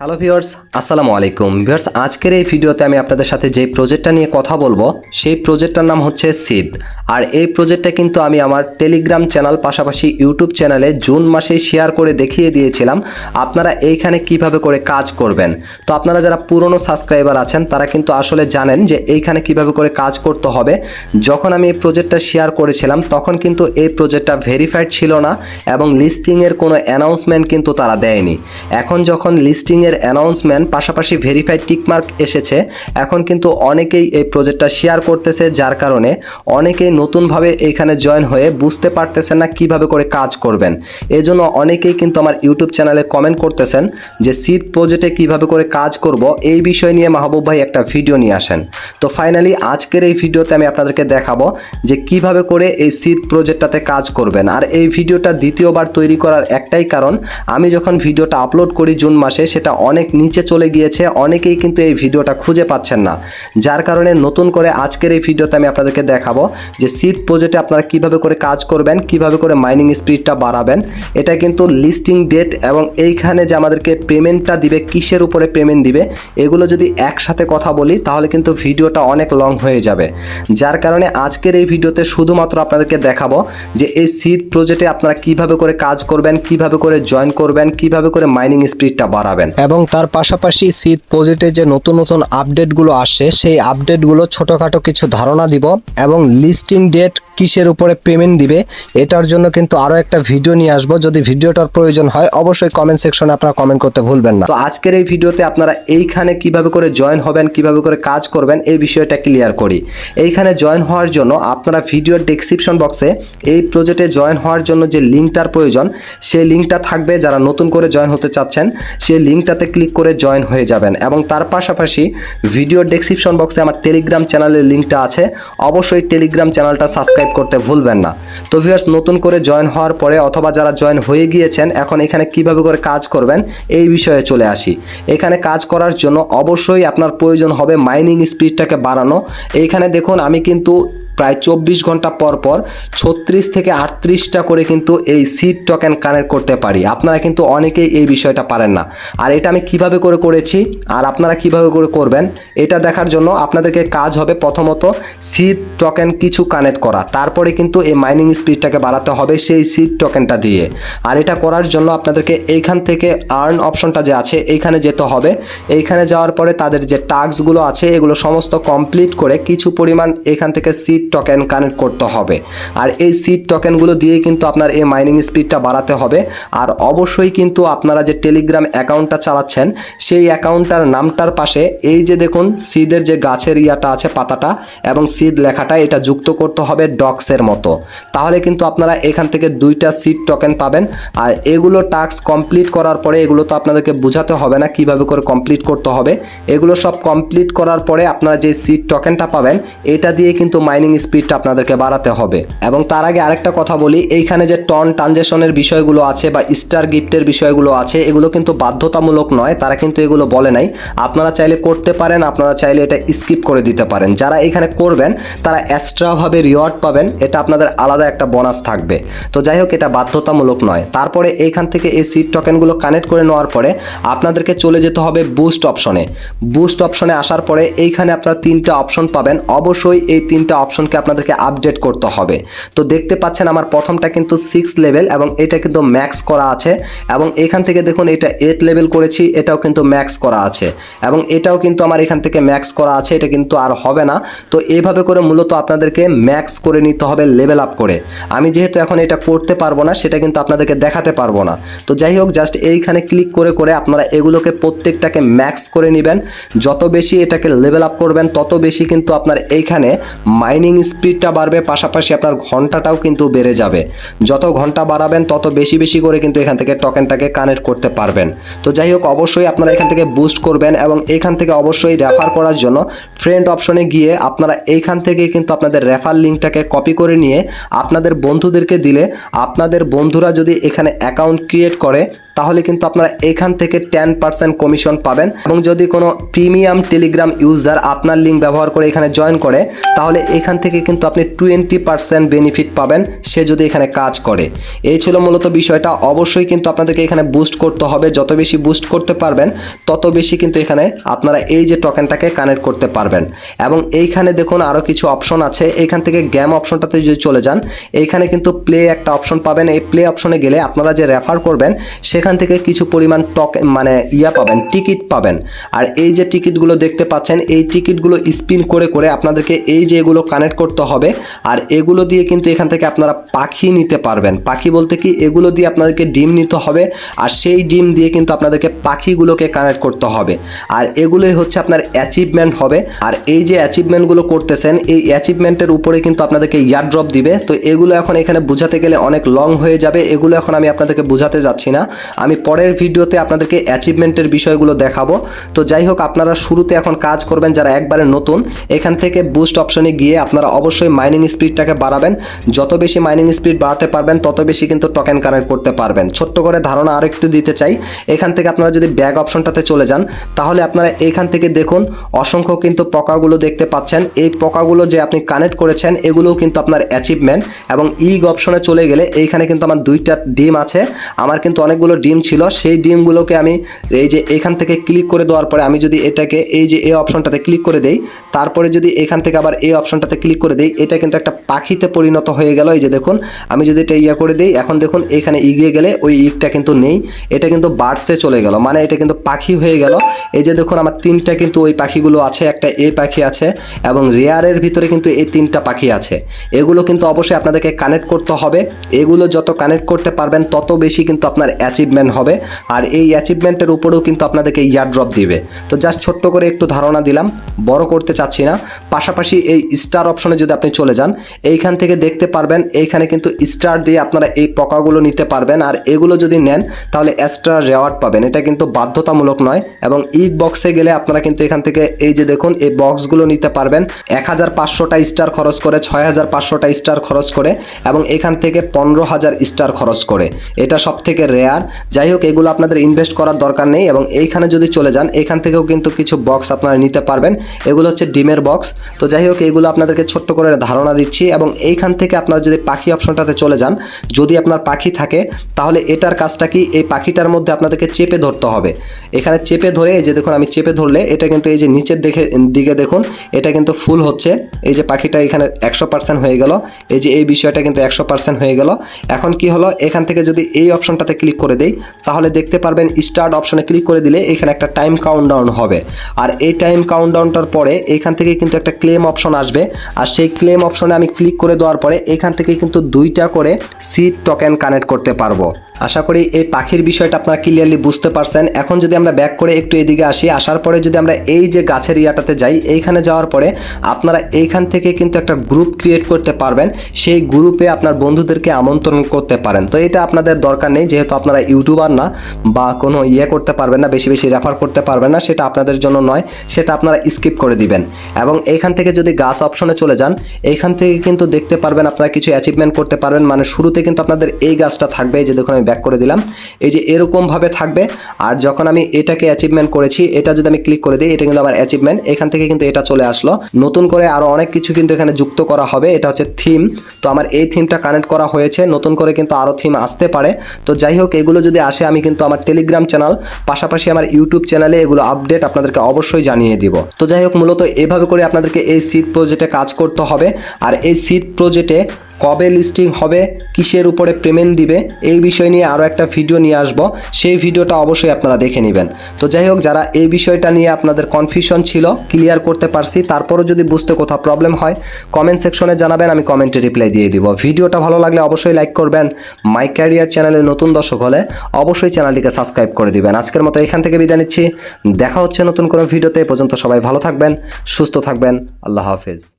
Hello viewers আসসালামু আলাইকুম। Viewers আজকের এই ভিডিওতে আমি আপনাদের সাথে যে প্রজেক্টটা নিয়ে কথা বলব, সেই প্রজেক্টটার নাম হচ্ছে সিদ আর এই প্রজেক্টটা কিন্তু আমি আমার টেলিগ্রাম চ্যানেল পাশাপাশি ইউটিউব চ্যানেলে জুন মাসেই শেয়ার করে দেখিয়ে দিয়েছিলাম। আপনারা এইখানে কীভাবে করে কাজ করবেন? তো আপনারা যারা পুরনো সাবস্ক্রাইবার আছেন, তারা কিন্তু আসলে জানেন যে এইখানে কীভাবে করে কাজ করতে হবে। যখন আমি এই প্রজেক্টটা শেয়ার করেছিলাম, তখন কিন্তু এই প্রজেক্টটা ভেরিফাইড ছিল না এবং লিস্টিংয়ের কোনো অ্যানাউন্সমেন্ট কিন্তু তারা দেয়নি। এখন যখন লিস্টিংয়ের অ্যানাউন্সমেন্ট পাশাপাশি ভেরিফাইড টিকমার্ক এসেছে, এখন কিন্তু অনেকেই এই প্রজেক্টটা শেয়ার করতেছে, যার কারণে অনেকেই নতুনভাবে এখানে জয়েন হয়ে বুঝতে পারতেছেন না কীভাবে করে কাজ করবেন। এই জন্য অনেকেই কিন্তু আমার ইউটিউব চ্যানেলে কমেন্ট করতেছেন যে সিড প্রজেক্টে কীভাবে করে কাজ করব? এই বিষয় নিয়ে মাহবুব ভাই একটা ভিডিও নিয়ে আসেন। তো ফাইনালি আজকের এই ভিডিওতে আমি আপনাদেরকে দেখাবো যে, কীভাবে করে এই সিড প্রজেক্টটাতে কাজ করবেন। আর এই ভিডিওটা দ্বিতীয়বার তৈরি করার একটাই কারণ, আমি যখন ভিডিওটা আপলোড করি জুন মাসে, সেটা অনেক নিচে চলে গিয়েছে, অনেকেই কিন্তু এই ভিডিওটা খুঁজে পাচ্ছেন না। যার কারণে নতুন করে আজকের এই ভিডিওতে আমি আপনাদেরকে দেখাবো যে সিড প্রজেক্টে আপনারা কীভাবে করে কাজ করবেন, কীভাবে করে মাইনিং স্পিডটা বাড়াবেন, এটা কিন্তু লিস্টিং ডেট এবং এইখানে যে আমাদেরকে পেমেন্টটা দিবে, কিসের উপরে পেমেন্ট দিবে, এগুলো যদি একসাথে কথা বলি, তাহলে কিন্তু ভিডিওটা অনেক লং হয়ে যাবে। যার কারণে আজকের এই ভিডিওতে শুধুমাত্র আপনাদেরকে দেখাবো যে এই সিড প্রজেক্টে আপনারা কীভাবে করে কাজ করবেন, কীভাবে করে জয়েন করবেন, কীভাবে করে মাইনিং স্পিডটা বাড়াবেন। এবং তার পাশাপাশি সিড প্রজেক্টে যে নতুন নতুন আপডেটগুলো আসে সেই আপডেটগুলো ছোটোখাটো কিছু ধারণা দিব এবং লিস্টিং ডেট কিসের উপরে পেমেন্ট দিবে, এটার জন্য কিন্তু আরও একটা ভিডিও নিয়ে আসব। যদি ভিডিওটার প্রয়োজন হয়, অবশ্যই কমেন্ট সেকশনে আপনারা কমেন্ট করতে ভুলবেন না। তো আজকের এই ভিডিওতে আপনারা এইখানে কীভাবে করে জয়েন হবেন, কীভাবে করে কাজ করবেন, এই বিষয়টা ক্লিয়ার করি। এইখানে জয়েন হওয়ার জন্য আপনারা ভিডিওর ডেসক্রিপশন বক্সে এই প্রজেক্টে জয়েন হওয়ার জন্য যে লিঙ্কটার প্রয়োজন, সেই লিঙ্কটা থাকবে। যারা নতুন করে জয়েন হতে চাচ্ছেন, সেই লিঙ্কটাতে ক্লিক করে জয়েন হয়ে যাবেন। এবং তার পাশাপাশি ভিডিওর ডেসক্রিপশন বক্সে আমার টেলিগ্রাম চ্যানেলের লিঙ্কটা আছে। অবশ্যই টেলিগ্রাম চ্যানেলটা সাবস্ক্রাইব করতে ভুলবেন না। তো ভিউয়ার্স নতুন করে জয়েন হওয়ার পরে অথবা যারা জয়েন হয়ে গিয়েছেন, এখন এখানে কীভাবে করে কাজ করবেন, এই বিষয়ে চলে আসি। এখানে কাজ করার জন্য অবশ্যই আপনার প্রয়োজন হবে মাইনিং স্পিডটাকে বাড়ানো। এইখানে দেখুন, আমি কিন্তু প্রায় চব্বিশ ঘণ্টা পর পর ছত্রিশ থেকে আটত্রিশটা করে কিন্তু এই সিট টোকেন কানেক্ট করতে পারি। আপনারা কিন্তু অনেকেই এই বিষয়টা পারেন না। আর এটা আমি কীভাবে করে করেছি আর আপনারা কীভাবে করে করবেন, এটা দেখার জন্য আপনাদেরকে কাজ হবে প্রথমত সিট টোকেন কিছু কানেক্ট করা। তারপরে কিন্তু এই মাইনিং স্পিডটাকে বাড়াতে হবে সেই সিট টোকেনটা দিয়ে। আর এটা করার জন্য আপনাদেরকে এইখান থেকে আর্ন অপশনটা যে আছে, এইখানে যেতে হবে। এইখানে যাওয়ার পরে তাদের যে টাস্কগুলো আছে, এগুলো সমস্ত কমপ্লিট করে কিছু পরিমাণ এখান থেকে সিট টোকেন কানেক্ট করতে হবে। আর এই সিট টোকেনগুলো দিয়ে কিন্তু আপনার এই মাইনিং স্পিডটা বাড়াতে হবে। আর অবশ্যই কিন্তু আপনারা যে টেলিগ্রাম অ্যাকাউন্টটা চালাচ্ছেন, সেই অ্যাকাউন্টটার নামটার পাশে এই যে দেখুন সিদের যে গাছের ইয়াটা আছে পাতাটা এবং সিদ লেখাটা, এটা যুক্ত করতে হবে ডক্সের মতো। তাহলে কিন্তু আপনারা এখান থেকে দুইটা সিট টোকেন পাবেন। আর এগুলো টাস্ক কমপ্লিট করার পরে এগুলো তো আপনাদেরকে বোঝাতে হবে না কীভাবে করে কমপ্লিট করতে হবে। এগুলো সব কমপ্লিট করার পরে আপনারা যে সিট টোকেনটা পাবেন, এটা দিয়ে কিন্তু মাইনিং স্পিডটা আপনাদেরকে বাড়াতে হবে। এবং তার আগে আরেকটা কথা বলি, এইখানে যে টন ট্রানজেকশনের বিষয়গুলো আছে বা স্টার গিফটের বিষয়গুলো আছে, এগুলো কিন্তু বাধ্যতামূলক নয়, তারা কিন্তু এগুলো বলে নাই। আপনারা চাইলে করতে পারেন, আপনারা চাইলে এটা স্কিপ করে দিতে পারেন। যারা এখানে করবেন, তারা এক্সট্রাভাবে রিওয়ার্ড পাবেন, এটা আপনাদের আলাদা একটা বোনাস থাকবে। তো যাই হোক, এটা বাধ্যতামূলক নয়। তারপরে এইখান থেকে এই সিট টোকেনগুলো কানেক্ট করে নেওয়ার পরে, আপনাদেরকে চলে যেতে হবে বুস্ট অপশনে বুস্ট অপশনে আসার পরে, এইখানে আপনারা তিনটা অপশন পাবেন। অবশ্যই এই তিনটা অপশনকে আপনাদেরকে আপডেট করতে হবে। তো দেখতে পাচ্ছেন আমার প্রথমটা কিন্তু সিক্স লেভেল এবং এটা কিন্তু ম্যাক্স করা আছে এবং এখান থেকে দেখুন এটা এইট লেভেল করেছি, এটাও কিন্তু ম্যাক্স করা আছে এবং এটাও কিন্তু আমার এখান থেকে ম্যাক্স করা আছে, এটা কিন্তু আর হবে না। তো এইভাবে করে মূলত আপনাদেরকে ম্যাক্স করে নিতে হবে লেভেল আপ করে। আমি যেহেতু এখন এটা করতে পারব না, সেটা কিন্তু আপনাদেরকে দেখাতে পারব না। তো যাই হোক জাস্ট এইখানে ক্লিক করে করে আপনারা এগুলোকে প্রত্যেকটাকে ম্যাক্স করে নেবেন। যত বেশি এটাকে লেভেল আপ করবেন, তত বেশি কিন্তু আপনার এইখানে মাইনিং স্পিডটা বাড়বে, পাশাপাশি আপনার ঘন্টাটাও কিন্তু বেড়ে যাবে। যত ঘণ্টা বাড়াবেন, তত বেশি বেশি করে কিন্তু এখান থেকে টোকেনটাকে কানেক্ট করতে পারবেন। তো যাই হোক, অবশ্যই আপনারা এখান থেকে বুস্ট করবেন এবং এখান থেকে অবশ্যই রেফার করার জন্য ফ্রেন্ড অপশনে গিয়ে আপনারা এইখান থেকে কিন্তু আপনাদের রেফার লিঙ্কটাকে কপি করে নিয়ে আপনাদের বন্ধুদেরকে দিলে আপনাদের বন্ধুরা যদি এখানে অ্যাকাউন্ট ক্রিয়েট করে তাহলে কিন্তু আপনারা এখান থেকে টেন পার্সেন্ট কমিশন পাবেন। এবং যদি কোনো প্রিমিয়াম টেলিগ্রাম ইউজার আপনার লিঙ্ক ব্যবহার করে এখানে জয়েন করে, তাহলে এখান থেকে কিন্তু আপনি টোয়েন্টি পার্সেন্ট বেনিফিট পাবেন সে যদি এখানে কাজ করে। এই ছিল মূলত বিষয়টা। অবশ্যই কিন্তু আপনাদেরকে এখানে বুস্ট করতে হবে। যত বেশি বুস্ট করতে পারবেন, তত বেশি কিন্তু এখানে আপনারা এই যে টোকেনটাকে কানেক্ট করতে পারবেন। এবং এইখানে দেখুন আরও কিছু অপশন আছে। এইখান থেকে গ্যাম অপশনটাতে যদি চলে যান, এইখানে কিন্তু প্লে একটা অপশন পাবেন। এই প্লে অপশনে গেলে আপনারা যে রেফার করবেন, সেখান থেকে কিছু পরিমাণ টক মানে ইয়া পাবেন, টিকিট পাবেন। আর এই যে টিকিটগুলো দেখতে পাচ্ছেন, এই টিকিটগুলো স্পিন করে করে আপনাদেরকে এই যে এগুলো কানেক্ট করতে হবে। আর এগুলো দিয়ে কিন্তু এখান থেকে আপনারা পাখি নিতে পারবেন। পাখি বলতে কি, এগুলো দিয়ে আপনাদেরকে ডিম নিতে হবে। আর সেই ডিম দিয়ে কিন্তু আপনাদেরকে পাখিগুলোকে কানেক্ট করতে হবে। আর এগুলোই হচ্ছে আপনার অ্যাচিভমেন্ট হবে। আর এই যে অ্যাচিভমেন্টগুলো করতেছেন, এই অ্যাচিভমেন্টের উপরে কিন্তু আপনাদেরকে ইয়ার ড্রপ দিবে। তো এগুলো এখন এখানে বোঝাতে গেলে অনেক লং হয়ে যাবে। এগুলো এখন আমি আপনাদেরকে বোঝাতে যাচ্ছি না। আমি পরের ভিডিওতে আপনাদেরকে অ্যাচিভমেন্টের বিষয়গুলো দেখাবো। তো যাই হোক, আপনারা শুরুতে এখন কাজ করবেন যারা একবারে নতুন, এখান থেকে বুস্ট অপশনে গিয়ে আপনারা অবশ্যই মাইনিং স্পিডটাকে বাড়াবেন। যত বেশি মাইনিং স্পিড বাড়াতে পারবেন, তত বেশি কিন্তু টোকেন কানেক্ট করতে পারবেন। ছোট্ট করে ধারণা আরেকটু দিতে চাই। এখান থেকে আপনারা যদি ব্যাগ অপশনটাতে চলে যান, তাহলে আপনারা এখান থেকে দেখুন, অসংখ্য কিন্তু পকাগুলো দেখতে পাচ্ছেন। এই পকাগুলো যে আপনি কানেক্ট করেছেন, এগুলোও কিন্তু আপনার অ্যাচিভমেন্ট এবং ইগ অপশনে চলে গেলে এইখানে কিন্তু আমার দুইটা ডিম আছে। আমার কিন্তু অনেকগুলো ডিম ছিল, সেই ডিমগুলোকে আমি এই যে এখান থেকে ক্লিক করে দেওয়ার পরে আমি যদি এটাকে এই যে এই অপশনটাতে ক্লিক করে দেই, তারপরে যদি এখান থেকে আবার এই অপশনটাতে ক্লিক করে দেই, এটা কিন্তু একটা পাখিতে পরিণত হয়ে গেল। এই যে দেখুন, আমি যদি এটা ইয়া করে দিই, এখন দেখুন এখানে ইগিয়ে গেলে ওই ইগটা কিন্তু নেই, এটা কিন্তু বার্ডসে চলে গেল মানে এটা কিন্তু পাখি হয়ে গেল। এই যে দেখুন, আমার তিনটা কিন্তু ওই পাখিগুলো আছে, একটা এই পাখি আছে এবং রেয়ারের ভিতরে কিন্তু এই তিনটা পাখি আছে। এগুলো কিন্তু অবশ্যই আপনাদেরকে কানেক্ট করতে হবে। এগুলো যত কানেক্ট করতে পারবেন, তত বেশি কিন্তু আপনার অ্যাচিভমেন্ট হবে। আর এই অ্যাচিভমেন্টের উপরেও কিন্তু আপনাদেরকে ইয়ার ড্রপ দিবে। তো জাস্ট ছোট্ট করে একটু ধারণা দিলাম, বড় করতে চাচ্ছি না। পাশাপাশি এই স্টার অপশনে যদি আপনি চলে যান, এইখান থেকে দেখতে পারবেন, এইখানে কিন্তু স্টার দিয়ে আপনারা এই পকাগুলো নিতে পারবেন। আর এগুলো যদি নেন, তাহলে এক্সট্রা রেওয়ার্ড পাবেন। এটা কিন্তু বাধ্যতামূলক নয় এবং ইগ বক্সে গেলে আপনারা কিন্তু এখান থেকে এই যে দেখুন, এই বক্সগুলো নিতে পারবেন। এক হাজার পাঁচশোটা স্টার খরচ করে ছয় হাজার পাঁচশোটা স্টার খরচ করে এবং এখান থেকে পনেরো হাজার স্টার খরচ করে। এটা সব থেকে রেয়ার যাই হোক এগুলো আপনাদের ইনভেস্ট করার দরকার নেই এবং এইখানে যদি চলে যান, এখান থেকেও কিন্তু কিছু বক্স আপনারা নিতে পারবেন। এগুলো হচ্ছে ডিমের বক্স তো যাই হোক এগুলো আপনাদেরকে ছোট্ট করে ধারণা দিচ্ছি এবং এইখান থেকে আপনারা যদি পাখি অপশনটাতে চলে যান, যদি আপনার পাখি থাকে, তাহলে এটার কাজটা কি? এই পাখিটার মধ্যে আপনাদেরকে চেপে ধরতে হবে। এখানে চেপে ধরে, এই যে দেখুন, আমি চেপে ধরলে, এটা কিন্তু এই যে নিচের দেখে, দিকে দেখুন, এটা কিন্তু ফুল হচ্ছে। এই যে পাখিটা এখানে একশো পার্সেন্ট হয়ে গেল। এই যে এই বিষয়টা কিন্তু একশো পার্সেন্ট হয়ে গেল। এখন কি হলো? এখান থেকে যদি এই অপশনটাতে ক্লিক করে দেই তাহলে দেখতে পারবেন স্টার্ট অপশনে ক্লিক করে দিলে এখানে একটা টাইম কাউন্টডাউন হবে। আর এই টাইম কাউন্টডাউনটার পরে এখান থেকে কিন্তু একটা ক্লেম অপশন আসবে। আর সেই ক্লেম অপশনে আমি ক্লিক করে দেওয়ার পরে এখান থেকে কিন্তু দুইটা করে সিট টোকেন কানেক্ট করতে পারব। আশা করি এই পাখির বিষয়টা আপনারা ক্লিয়ারলি বুঝতে পারছেন। এখন যদি আমরা ব্যাক করে একটু এদিকে আসি, আসার পরে যদি আমরা এই যে গাছের ইয়াটাতে যাই, এইখানে যাওয়ার পরে আপনারা এইখান থেকে কিন্তু একটা গ্রুপ ক্রিয়েট করতে পারবেন। সেই গ্রুপে আপনার বন্ধুদেরকে আমন্ত্রণ করতে পারেন। তো এটা আপনাদের দরকার নেই, যেহেতু আপনারা ইউটিউবার না বা কোনো ইয়ে করতে পারবেন না, বেশি বেশি রেফার করতে পারবেন না, সেটা আপনাদের জন্য নয়, সেটা আপনারা স্কিপ করে দিবেন। এবং এইখান থেকে যদি গাছ অপশনে চলে যান এইখান থেকে কিন্তু দেখতে পারবেন আপনারা কিছু অ্যাচিভমেন্ট করতে পারবেন। মানে শুরুতে কিন্তু আপনাদের এই গাছটা থাকবে, এই যে দেখুন আমি ব্যাক করে দিলাম। এই যে এরকমভাবে থাকবে, আর যখন আমি এটাকে অ্যাচিভমেন্ট করেছি, এটা যদি আমি ক্লিক করে দিই, এটা কিন্তু আমার অ্যাচিভমেন্ট এখান থেকে কিন্তু এটা চলে আসলো। নতুন করে আরও অনেক কিছু কিন্তু এখানে যুক্ত করা হবে, এটা হচ্ছে থিম তো আমার এই থিমটা কানেক্ট করা হয়েছে, নতুন করে কিন্তু আরও থিম আসতে পারে। তো যাই হোক, এগুলো যদি আসে, আমি কিন্তু আমার টেলিগ্রাম চ্যানেল পাশাপাশি আমার ইউটিউব চ্যানেলে এগুলো আপডেট আপনাদেরকে অবশ্যই জানিয়ে দিব। তো যাই হোক, মূলত এভাবে করে আপনাদেরকে এই সিট প্রজেক্টে কাজ করতে হবে। আর এই সিট প্রজেক্টে কবে লিস্টিং হবে, কিসের উপরে পেমেন্ট দিবে, এই বিষয় নিয়ে আরও একটা ভিডিও নিয়ে আসব। সেই ভিডিওটা অবশ্যই আপনারা দেখে নেবেন। তো যাই হোক, যারা এই বিষয়টা নিয়ে আপনাদের কনফিউশন ছিল ক্লিয়ার করতে পারছি, তারপরও যদি বুঝতে কোথাও প্রবলেম হয় কমেন্ট সেকশনে জানাবেন, আমি কমেন্টে রিপ্লাই দিয়ে দিব। ভিডিওটা ভালো লাগলে অবশ্যই লাইক করবেন। মাই ক্যারিয়ার চ্যানেলে নতুন দর্শক হলে অবশ্যই চ্যানেলটিকে সাবস্ক্রাইব করে দিবেন। আজকের মতো এখান থেকে বিদায় নিচ্ছি। দেখা হচ্ছে নতুন কোনো ভিডিওতে পর্যন্ত সবাই ভালো থাকবেন, সুস্থ থাকবেন। আল্লাহ হাফেজ।